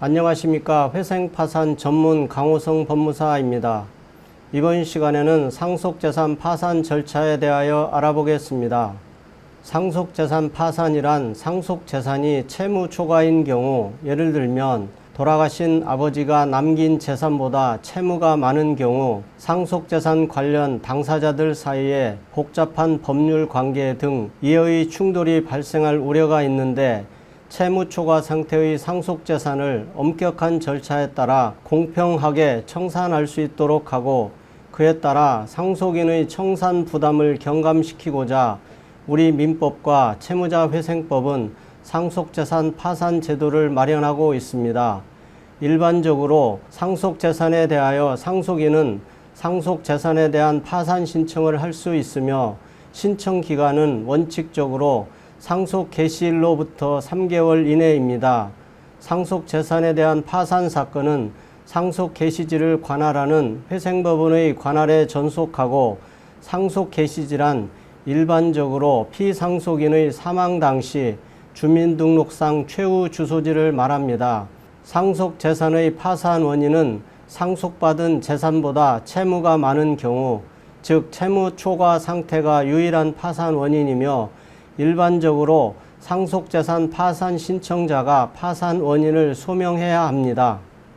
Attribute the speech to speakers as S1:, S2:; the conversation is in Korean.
S1: 안녕하십니까 회생파산 전문 강호성 법무사입니다. 이번 시간에는 상속재산 파산 절차에 대하여 알아보겠습니다. 상속재산 파산이란 상속재산이 채무 초과인 경우 예를 들면 돌아가신 아버지가 남긴 재산보다 채무가 많은 경우 상속재산 관련 당사자들 사이에 복잡한 법률 관계 등 이해의 충돌이 발생할 우려가 있는데 채무 초과 상태의 상속재산을 엄격한 절차에 따라 공평하게 청산할 수 있도록 하고 그에 따라 상속인의 청산 부담을 경감시키고자 우리 민법과 채무자 회생법은 상속재산 파산 제도를 마련하고 있습니다. 일반적으로 상속재산에 대하여 상속인은 상속재산에 대한 파산 신청을 할 수 있으며 신청 기간은 원칙적으로 상속 개시일로부터 3개월 이내입니다. 상속 재산에 대한 파산 사건은 상속 개시지를 관할하는 회생법원의 관할에 전속하고 상속 개시지란 일반적으로 피상속인의 사망 당시 주민등록상 최후 주소지를 말합니다. 상속 재산의 파산 원인은 상속받은 재산보다 채무가 많은 경우, 즉 채무 초과 상태가 유일한 파산 원인이며 일반적으로 상속 재산 파산 신청자가 파산 원인을 소명해야 합니다.